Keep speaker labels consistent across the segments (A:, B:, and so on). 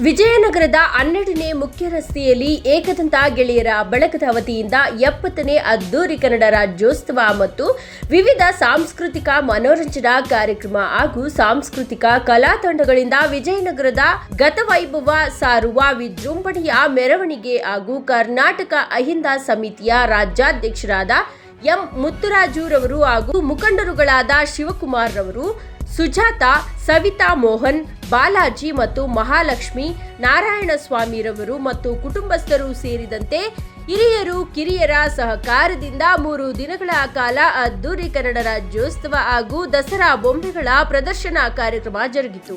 A: ವಿಜಯನಗರದ ಹನ್ನೆರಡನೇ ಮುಖ್ಯ ರಸ್ತೆಯಲ್ಲಿ ಏಕದಂತ ಗೆಳೆಯರ ಬಳಗದ ವತಿಯಿಂದ ಎಪ್ಪತ್ತನೇ ಅದ್ದೂರಿ ಕನ್ನಡ ರಾಜ್ಯೋತ್ಸವ ಮತ್ತು ವಿವಿಧ ಸಾಂಸ್ಕೃತಿಕ ಮನೋರಂಜನಾ ಕಾರ್ಯಕ್ರಮ ಹಾಗೂ ಸಾಂಸ್ಕೃತಿಕ ಕಲಾ ತಂಡಗಳಿಂದ ವಿಜಯನಗರದ ಗತವೈಭವ ಸಾರುವ ವಿಜೃಂಭಣೆಯ ಮೆರವಣಿಗೆ ಹಾಗೂ ಕರ್ನಾಟಕ ಅಹಿಂದ ಸಮಿತಿಯ ರಾಜ್ಯಾಧ್ಯಕ್ಷರಾದ ಎಂ ಮುತ್ತುರಾಜುರವರು ಹಾಗೂ ಮುಖಂಡರುಗಳಾದ ಶಿವಕುಮಾರ್ ರವರು ಸುಜಾತ, ಸವಿತಾ ಮೋಹನ್, ಬಾಲಾಜಿ ಮತ್ತು ಮಹಾಲಕ್ಷ್ಮಿ, ನಾರಾಯಣಸ್ವಾಮಿರವರು ಮತ್ತು ಕುಟುಂಬಸ್ಥರು ಸೇರಿದಂತೆ ಹಿರಿಯರು, ಕಿರಿಯರ ಸಹಕಾರದಿಂದ ಮೂರು ದಿನಗಳ ಕಾಲ ಅದ್ದೂರಿ ಕನ್ನಡ ರಾಜ್ಯೋತ್ಸವ ಹಾಗೂ ದಸರಾ ಬೊಂಬೆಗಳ ಪ್ರದರ್ಶನ ಕಾರ್ಯಕ್ರಮ ಜರುಗಿತು.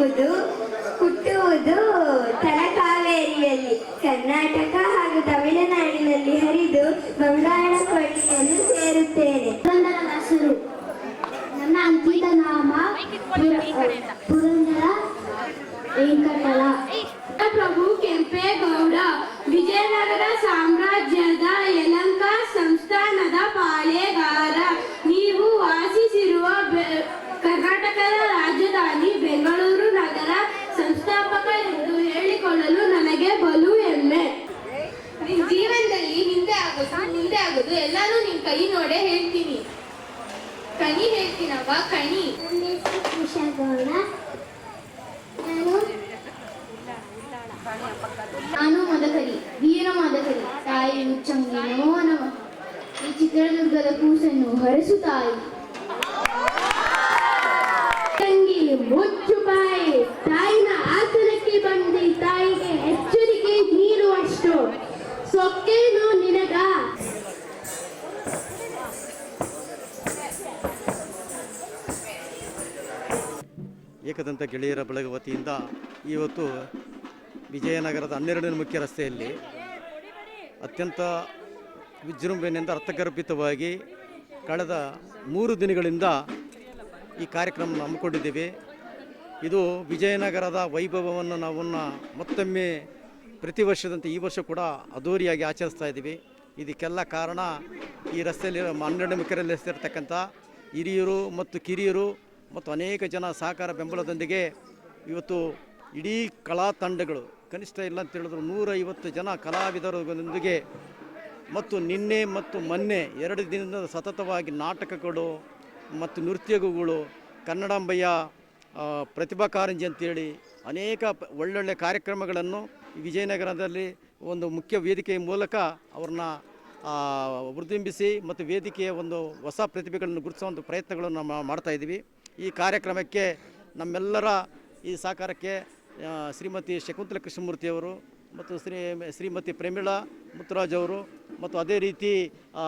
B: with you. ಮುಂದೆ ಆಗೋದು ಎಲ್ಲಾನು ನಿನ್ ಕೈ ನೋಡೇ ಹೇಳ್ತೀನಿ. ಕಣಿ ಹೇಳ್ತೀನವ್ವ ಕಣಿ.
C: ನಾನು
B: ಮದಕರಿ ವೀರ ಮದಕರಿ. ತಾಯಿ ಮುಚ್ಚಂಗಿನೋ ನಮ ಈ ಚಿತ್ರದುರ್ಗದ ಕೂಸನ್ನು ಹೊರಸು ತಾಯಿ. ತಂಗಿ ಮುಚ್ಚು ಬಾಯಿ. ತಾಯಿನ ಆಸನಕ್ಕೆ ಬಂದಿ ತಾಯಿಗೆ ಎಚ್ಚರಿಕೆ ನೀಡುವಷ್ಟು. ಸೊಕ್ಕೇನು ನಿನಗ.
D: ಏಕದಂತ ಗೆಳೆಯರ ಬಳಗ ವತಿಯಿಂದ ಇವತ್ತು ವಿಜಯನಗರದ ಹನ್ನೆರಡನೇ ಮುಖ್ಯ ರಸ್ತೆಯಲ್ಲಿ ಅತ್ಯಂತ ವಿಜೃಂಭಣೆಯಿಂದ ಅರ್ಥಗರ್ಭಿತವಾಗಿ ಕಳೆದ ಮೂರು ದಿನಗಳಿಂದ ಈ ಕಾರ್ಯಕ್ರಮ ಹಮ್ಮಿಕೊಂಡಿದ್ದೀವಿ. ಇದು ವಿಜಯನಗರದ ವೈಭವವನ್ನು ನಾವನ್ನು ಮತ್ತೊಮ್ಮೆ ಪ್ರತಿ ವರ್ಷದಂತೆ ಈ ವರ್ಷ ಕೂಡ ಅದ್ದೂರಿಯಾಗಿ ಆಚರಿಸ್ತಾ ಇದ್ದೀವಿ. ಇದಕ್ಕೆಲ್ಲ ಕಾರಣ ಈ ರಸ್ತೆಯಲ್ಲಿ ಹನ್ನೆರಡು ಮುಖ್ಯ ರಸ್ತೆಯಲ್ಲಿರ್ತಕ್ಕಂಥ ಹಿರಿಯರು ಮತ್ತು ಕಿರಿಯರು ಮತ್ತು ಅನೇಕ ಜನ ಸಹಕಾರ ಬೆಂಬಲದೊಂದಿಗೆ ಇವತ್ತು ಇಡೀ ಕಲಾ ತಂಡಗಳು, ಕನಿಷ್ಠ ಇಲ್ಲ ಅಂತ ಹೇಳಿದ್ರು ನೂರೈವತ್ತು ಜನ ಕಲಾವಿದರೊಂದಿಗೆ ಮತ್ತು ನಿನ್ನೆ ಮತ್ತು ಮೊನ್ನೆ ಎರಡು ದಿನದ ಸತತವಾಗಿ ನಾಟಕಗಳು ಮತ್ತು ನೃತ್ಯಗಳು, ಕನ್ನಡಾಂಬೆಯ ಪ್ರತಿಭಾ ಕಾರಂಜಿ ಅಂತೇಳಿ ಅನೇಕ ಒಳ್ಳೊಳ್ಳೆ ಕಾರ್ಯಕ್ರಮಗಳನ್ನು ವಿಜಯನಗರದಲ್ಲಿ ಒಂದು ಮುಖ್ಯ ವೇದಿಕೆಯ ಮೂಲಕ ಅವ್ರನ್ನ ವೃದ್ಧಿಂಬಿಸಿ ಮತ್ತು ವೇದಿಕೆಯ ಒಂದು ಹೊಸ ಪ್ರತಿಭೆಗಳನ್ನು ಗುರುತಿಸುವಂಥ ಪ್ರಯತ್ನಗಳನ್ನು ನಾವು ಮಾಡ್ತಾ ಇದ್ದೀವಿ. ಈ ಕಾರ್ಯಕ್ರಮಕ್ಕೆ ನಮ್ಮೆಲ್ಲರ ಈ ಸಹಕಾರಕ್ಕೆ ಶ್ರೀಮತಿ ಶಕುಂತಲ ಕೃಷ್ಣಮೂರ್ತಿಯವರು ಮತ್ತು ಶ್ರೀ ಶ್ರೀಮತಿ ಪ್ರೇಮಿಳಾ ಮುತ್ತುರಾಜ್ ಅವರು ಮತ್ತು ಅದೇ ರೀತಿ ಆ,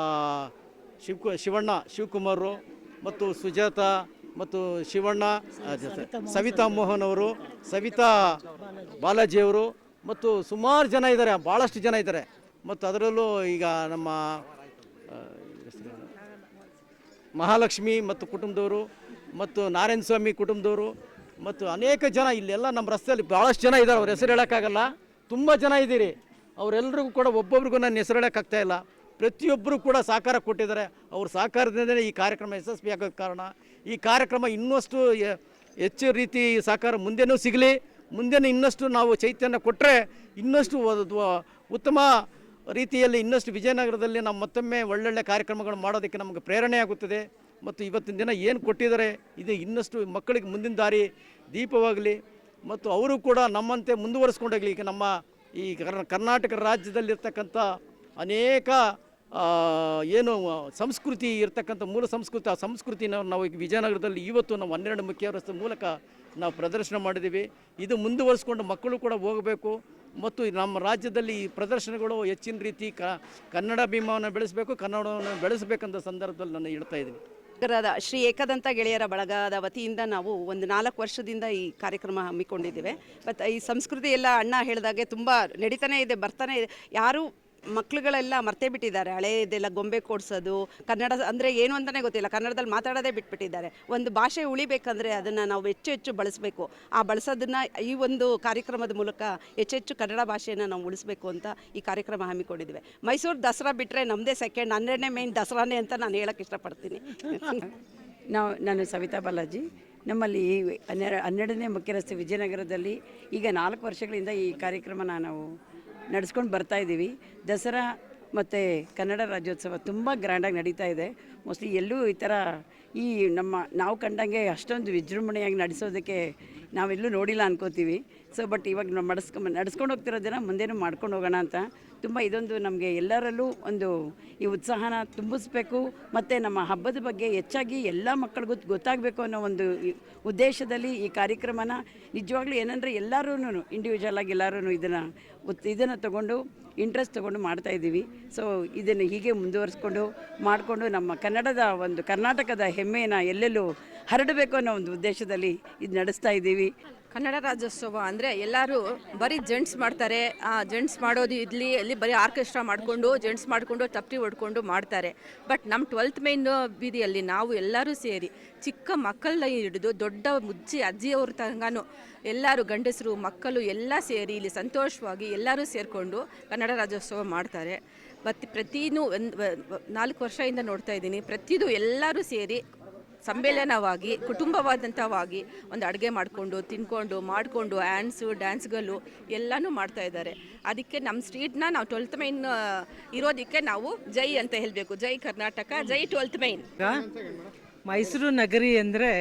D: ಶಿವ ಶಿವಣ್ಣ ಶಿವಕುಮಾರರು ಮತ್ತು ಸುಜಾತ ಮತ್ತು ಶಿವಣ್ಣ ಸವಿತಾ ಮೋಹನ್ ಅವರು ಸವಿತಾ ಬಾಲಾಜಿಯವರು ಮತ್ತು ಸುಮಾರು ಜನ ಇದ್ದಾರೆ ಭಾಳಷ್ಟು ಜನ ಇದ್ದಾರೆ ಮತ್ತು ಅದರಲ್ಲೂ ಈಗ ನಮ್ಮ? ಮಹಾಲಕ್ಷ್ಮಿ ಮತ್ತು ಕುಟುಂಬದವರು ಮತ್ತು ನಾರಾಯಣ ಸ್ವಾಮಿ ಕುಟುಂಬದವರು ಮತ್ತು ಅನೇಕ ಜನ ಇಲ್ಲೆಲ್ಲ ನಮ್ಮ ರಸ್ತೆಯಲ್ಲಿ ಭಾಳಷ್ಟು ಜನ ಇದ್ದಾರೆ. ಅವ್ರ ಹೆಸರು ಹೇಳೋಕ್ಕಾಗಲ್ಲ. ತುಂಬ ಜನ ಇದ್ದೀರಿ. ಅವರೆಲ್ಲರಿಗೂ ಕೂಡ ಒಬ್ಬೊಬ್ರಿಗೂ ನನ್ನ ಹೆಸರು ಹೇಳೋಕ್ಕಾಗ್ತಾ ಇಲ್ಲ. ಪ್ರತಿಯೊಬ್ಬರು ಕೂಡ ಸಹಕಾರ ಕೊಟ್ಟಿದ್ದಾರೆ. ಅವ್ರ ಸಹಕಾರದಿಂದಲೇ ಈ ಕಾರ್ಯಕ್ರಮ ಯಶಸ್ವಿಯಾಗೋಕ್ಕೆ ಕಾರಣ. ಈ ಕಾರ್ಯಕ್ರಮ ಇನ್ನಷ್ಟು ಹೆಚ್ಚು ರೀತಿ ಸಹಕಾರ ಮುಂದೆನೂ ಸಿಗಲಿ. ಮುಂದೆನೂ ಇನ್ನಷ್ಟು ನಾವು ಚೈತನ್ಯ ಕೊಟ್ಟರೆ ಇನ್ನಷ್ಟು ಉತ್ತಮ ರೀತಿಯಲ್ಲಿ ಇನ್ನಷ್ಟು ವಿಜಯನಗರದಲ್ಲಿ ನಾವು ಮತ್ತೊಮ್ಮೆ ಒಳ್ಳೊಳ್ಳೆ ಕಾರ್ಯಕ್ರಮಗಳು ಮಾಡೋದಕ್ಕೆ ನಮಗೆ ಪ್ರೇರಣೆ ಆಗುತ್ತದೆ. ಮತ್ತು ಇವತ್ತಿನ ದಿನ ಏನು ಕೊಟ್ಟಿದ್ದಾರೆ, ಇದು ಇನ್ನಷ್ಟು ಮಕ್ಕಳಿಗೆ ಮುಂದಿನ ದಾರಿ ದೀಪವಾಗಲಿ. ಮತ್ತು ಅವರು ಕೂಡ ನಮ್ಮಂತೆ ಮುಂದುವರಿಸ್ಕೊಂಡೋಗಲಿ ಈಗ ನಮ್ಮ ಈ ಕರ್- ಕರ್ನಾಟಕ ರಾಜ್ಯದಲ್ಲಿರ್ತಕ್ಕಂಥ ಅನೇಕ ಏನು ಸಂಸ್ಕೃತಿ ಇರ್ತಕ್ಕಂಥ ಮೂಲ ಸಂಸ್ಕೃತಿ, ಆ ಸಂಸ್ಕೃತಿನ ನಾವು ಈಗ ವಿಜಯನಗರದಲ್ಲಿ ಇವತ್ತು ನಾವು ಹನ್ನೆರಡು ಮುಖ್ಯ ರಸ್ತೆ ಮೂಲಕ ನಾವು ಪ್ರದರ್ಶನ ಮಾಡಿದ್ದೀವಿ. ಇದು ಮುಂದುವರಿಸ್ಕೊಂಡು ಮಕ್ಕಳು ಕೂಡ ಹೋಗಬೇಕು. ಮತ್ತು ನಮ್ಮ ರಾಜ್ಯದಲ್ಲಿ ಈ ಪ್ರದರ್ಶನಗಳು ಹೆಚ್ಚಿನ ರೀತಿ ಕನ್ನಡ ಭೀಮವನ್ನು ಬೆಳೆಸಬೇಕು, ಕನ್ನಡವನ್ನು ಬೆಳೆಸಬೇಕಂತ ಸಂದರ್ಭದಲ್ಲಿ ನಾನು ಹೇಳ್ತಾ ಇದ್ದೀನಿ.
E: ಶ್ರೀ ಏಕದಂತ ಗೆಳೆಯರ ಬಳಗದ ವತಿಯಿಂದ ನಾವು ಒಂದು ನಾಲ್ಕು ವರ್ಷದಿಂದ ಈ ಕಾರ್ಯಕ್ರಮ ಹಮ್ಮಿಕೊಂಡಿದ್ದೇವೆ. ಮತ್ತು ಈ ಸಂಸ್ಕೃತಿ ಎಲ್ಲ ಅಣ್ಣ ಹೇಳಿದಾಗೆ ತುಂಬ ನಡೀತಾನೆ ಇದೆ, ಬರ್ತಾನೆ ಇದೆ. ಯಾರು ಮಕ್ಳುಗಳೆಲ್ಲ ಮರ್ತೇ ಬಿಟ್ಟಿದ್ದಾರೆ. ಹಳೆಯದೆಲ್ಲ ಗೊಂಬೆ ಕೊಡ್ಸೋದು, ಕನ್ನಡ ಅಂದರೆ ಏನು ಅಂತಲೇ ಗೊತ್ತಿಲ್ಲ. ಕನ್ನಡದಲ್ಲಿ ಮಾತಾಡೋದೇ ಬಿಟ್ಬಿಟ್ಟಿದ್ದಾರೆ. ಒಂದು ಭಾಷೆ ಉಳಿಬೇಕಂದ್ರೆ ಅದನ್ನು ನಾವು ಹೆಚ್ಚು ಹೆಚ್ಚು ಬಳಸಬೇಕು. ಆ ಬಳಸೋದನ್ನು ಈ ಒಂದು ಕಾರ್ಯಕ್ರಮದ ಮೂಲಕ ಹೆಚ್ಚೆಚ್ಚು ಕನ್ನಡ ಭಾಷೆಯನ್ನು ನಾವು ಉಳಿಸಬೇಕು ಅಂತ ಈ ಕಾರ್ಯಕ್ರಮ ಹಮ್ಮಿಕೊಂಡಿದ್ದೇವೆ ಮೈಸೂರು ದಸರಾ ಬಿಟ್ಟರೆ ನಮ್ಮದೇ ಸೆಕೆಂಡ್ ಹನ್ನೆರಡನೇ ಮೇನ್ ದಸರಾನೇ ಅಂತ ನಾನು ಹೇಳಕ್ಕೆ ಇಷ್ಟಪಡ್ತೀನಿ.
F: ನಾವು, ನಾನು ಸವಿತಾ ಬಾಲಾಜಿ. ನಮ್ಮಲ್ಲಿ ಹನ್ನೆರಡು ಹನ್ನೆರಡನೇ ಮುಖ್ಯ ರಸ್ತೆ ವಿಜಯನಗರದಲ್ಲಿ ಈಗ ನಾಲ್ಕು ವರ್ಷಗಳಿಂದ ಈ ಕಾರ್ಯಕ್ರಮನ ನಾವು ನಡೆಸ್ಕೊಂಡು ಬರ್ತಾ ಇದ್ದೀವಿ. ದಸರಾ ಮತ್ತು ಕನ್ನಡ ರಾಜ್ಯೋತ್ಸವ ತುಂಬ ಗ್ರ್ಯಾಂಡಾಗಿ ನಡೀತಾ ಇದೆ. ಮೋಸ್ಟ್ಲಿ ಎಲ್ಲೂ ಈ ಥರ ಈ ನಮ್ಮ ನಾವು ಕಂಡಂಗೆ ಅಷ್ಟೊಂದು ವಿಜೃಂಭಣೆಯಾಗಿ ನಡೆಸೋದಕ್ಕೆ ನಾವೆಲ್ಲೂ ನೋಡಿಲ್ಲ ಅನ್ಕೋತೀವಿ. ಸೊ ಬಟ್ ಇವಾಗ ನಾವು ನಡೆಸ್ಕೊ ನಡೆಸ್ಕೊಂಡು ಹೋಗ್ತಿರೋದನ್ನ ಮುಂದೇನು ಮಾಡ್ಕೊಂಡು ಹೋಗೋಣ ಅಂತ ತುಂಬ ಇದೊಂದು ನಮಗೆ ಎಲ್ಲರಲ್ಲೂ ಒಂದು ಈ ಉತ್ಸಾಹನ ತುಂಬಿಸ್ಬೇಕು. ಮತ್ತು ನಮ್ಮ ಹಬ್ಬದ ಬಗ್ಗೆ ಹೆಚ್ಚಾಗಿ ಎಲ್ಲ ಮಕ್ಕಳಿಗೂ ಗೊತ್ತಾಗಬೇಕು ಅನ್ನೋ ಒಂದು ಉದ್ದೇಶದಲ್ಲಿ ಈ ಕಾರ್ಯಕ್ರಮನ. ನಿಜವಾಗ್ಲೂ ಏನಂದರೆ ಎಲ್ಲರೂ ಇಂಡಿವಿಜುವಲ್ ಆಗಿ ಎಲ್ಲರೂ ಇದನ್ನು ಉತ್, ಇದನ್ನು ತಗೊಂಡು ಇಂಟ್ರೆಸ್ಟ್ ತಗೊಂಡು ಮಾಡ್ತಾ ಇದ್ದೀವಿ. ಸೊ ಇದನ್ನು ಹೀಗೆ ಮುಂದುವರಿಸ್ಕೊಂಡು ಮಾಡಿಕೊಂಡು ನಮ್ಮ ಕನ್ನಡದ ಒಂದು ಕರ್ನಾಟಕದ ಹೆಮ್ಮೆಯನ್ನು ಎಲ್ಲೆಲ್ಲೂ ಹರಡಬೇಕು ಅನ್ನೋ ಒಂದು ಉದ್ದೇಶದಲ್ಲಿ ಇದು ನಡೆಸ್ತಾ ಇದ್ದೀವಿ.
G: ಕನ್ನಡ ರಾಜ್ಯೋತ್ಸವ ಅಂದರೆ ಎಲ್ಲರೂ ಬರೀ ಜೆಂಟ್ಸ್ ಮಾಡ್ತಾರೆ. ಆ ಜೆಂಟ್ಸ್ ಮಾಡೋದು ಇಲ್ಲಿ ಅಲ್ಲಿ ಬರೀ ಆರ್ಕೆಸ್ಟ್ರಾ ಮಾಡಿಕೊಂಡು ಜೆಂಟ್ಸ್ ಮಾಡಿಕೊಂಡು ತಪ್ಪಿ ಹೊಡ್ಕೊಂಡು ಮಾಡ್ತಾರೆ. ಬಟ್ ನಮ್ಮ ಟ್ವೆಲ್ತ್ ಮೈನ್ ಬೀದಿಯಲ್ಲಿ ನಾವು ಎಲ್ಲರೂ ಸೇರಿ ಚಿಕ್ಕ ಮಕ್ಕಳನ್ನ ಹಿಡಿದು ದೊಡ್ಡ ಮುಜ್ಜಿ ಅಜ್ಜಿಯವ್ರ ತನಕನೂ ಎಲ್ಲರೂ ಗಂಡಸರು, ಮಕ್ಕಳು ಎಲ್ಲ ಸೇರಿ ಇಲ್ಲಿ ಸಂತೋಷವಾಗಿ ಎಲ್ಲರೂ ಸೇರಿಕೊಂಡು ಕನ್ನಡ ರಾಜ್ಯೋತ್ಸವ ಮಾಡ್ತಾರೆ. ಮತ್ತು ಪ್ರತಿನೂ ಒಂದು ನಾಲ್ಕು ವರ್ಷದಿಂದ ನೋಡ್ತಾ ಇದ್ದೀನಿ. ಪ್ರತಿದು ಎಲ್ಲರೂ ಸೇರಿ ಸಮ್ಮೇಳನವಾಗಿ ಕುಟುಂಬವಾದಂಥವಾಗಿ ಒಂದು ಅಡುಗೆ ಮಾಡಿಕೊಂಡು, ತಿನ್ಕೊಂಡು, ಮಾಡಿಕೊಂಡು ಆ್ಯನ್ಸು ಡ್ಯಾನ್ಸ್ಗಳು ಎಲ್ಲನೂ ಮಾಡ್ತಾ ಇದ್ದಾರೆ. ಅದಕ್ಕೆ ನಮ್ಮ ಸ್ಟ್ರೀಟ್ನ ನಾವು ಟ್ವೆಲ್ತ್ ಮೈನ್ ಇರೋದಕ್ಕೆ ನಾವು ಜೈ ಅಂತ ಹೇಳಬೇಕು. ಜೈ ಕರ್ನಾಟಕ, ಜೈ ಟ್ವೆಲ್ತ್ ಮೈನ್
H: ಮೈಸೂರು ನಗರಿ ಅಂದರೆ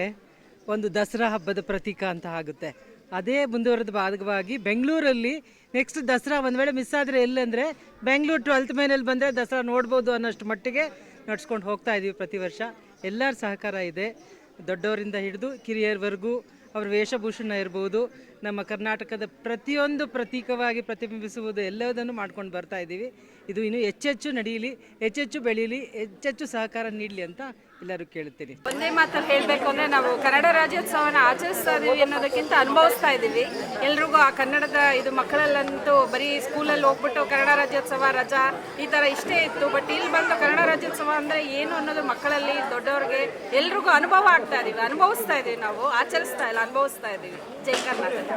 H: ಒಂದು ದಸರಾ ಹಬ್ಬದ ಪ್ರತೀಕ ಅಂತ ಆಗುತ್ತೆ. ಅದೇ ಮುಂದುವರೆದ ಭಾಗವಾಗಿ ಬೆಂಗಳೂರಲ್ಲಿ ನೆಕ್ಸ್ಟ್ ದಸರಾ ಒಂದು ವೇಳೆ ಮಿಸ್ ಆದರೆ ಎಲ್ಲಂದರೆ ಬೆಂಗಳೂರು ಟ್ವೆಲ್ತ್ ಮೈನಲ್ಲಿ ಬಂದರೆ ದಸರಾ ನೋಡ್ಬೋದು ಅನ್ನೋಷ್ಟು ಮಟ್ಟಿಗೆ ನಡ್ಸ್ಕೊಂಡು ಹೋಗ್ತಾ ಇದ್ದೀವಿ ಪ್ರತಿ ವರ್ಷ. ಎಲ್ಲರ ಸಹಕಾರ ಇದೆ. ದೊಡ್ಡವರಿಂದ ಹಿಡಿದು ಕಿರಿಯರವರೆಗೂ ಅವ್ರ ವೇಷಭೂಷಣ ಇರ್ಬೋದು. ನಮ್ಮ ಕರ್ನಾಟಕದ ಪ್ರತಿಯೊಂದು ಪ್ರತೀಕವಾಗಿ ಪ್ರತಿಬಿಂಬಿಸುವುದು ಎಲ್ಲದನ್ನು ಮಾಡ್ಕೊಂಡು ಬರ್ತಾ ಇದ್ದೀವಿ ಇದು ಇನ್ನೂ ಹೆಚ್ಚೆಚ್ಚು ನಡೆಯಲಿ ಹೆಚ್ಚೆಚ್ಚು ಬೆಳೀಲಿ, ಹೆಚ್ಚೆಚ್ಚು ಸಹಕಾರ ನೀಡಲಿ ಅಂತ ಎಲ್ಲರೂ ಕೇಳ್ತೀರಿ
I: ಒಂದೇ ಮಾತಲ್ಲಿ ಹೇಳಬೇಕು ಅಂದರೆ ನಾವು ಕನ್ನಡ ರಾಜ್ಯೋತ್ಸವನ ಆಚರಿಸ್ತಾ ಇದೀವಿ ಅನ್ನೋದಕ್ಕಿಂತ ಅನುಭವಿಸ್ತಾ ಇದ್ದೀವಿ ಎಲ್ರಿಗೂ ಆ ಕನ್ನಡದ ಇದು ಮಕ್ಕಳಲ್ಲಂತೂ ಬರೀ ಸ್ಕೂಲಲ್ಲಿ ಹೋಗ್ಬಿಟ್ಟು ಕನ್ನಡ ರಾಜ್ಯೋತ್ಸವ ರಜಾ ಈ ಥರ ಇಷ್ಟೇ ಇತ್ತು. ಬಟ್ ಇಲ್ಲಿ ಬಂದು ಕನ್ನಡ ರಾಜ್ಯೋತ್ಸವ ಅಂದರೆ ಏನು ಅನ್ನೋದು ಮಕ್ಕಳಲ್ಲಿ ದೊಡ್ಡವ್ರಿಗೆ ಎಲ್ರಿಗೂ ಅನುಭವ ಆಗ್ತಾ ಇದೀವಿ. ಅನುಭವಿಸ್ತಾ ಇದೀವಿ ನಾವು ಆಚರಿಸ್ತಾ ಇಲ್ಲ ಅನುಭವಿಸ್ತಾ ಇದ್ದೀವಿ ಜೈ ಕರ್ನಾಟಕ.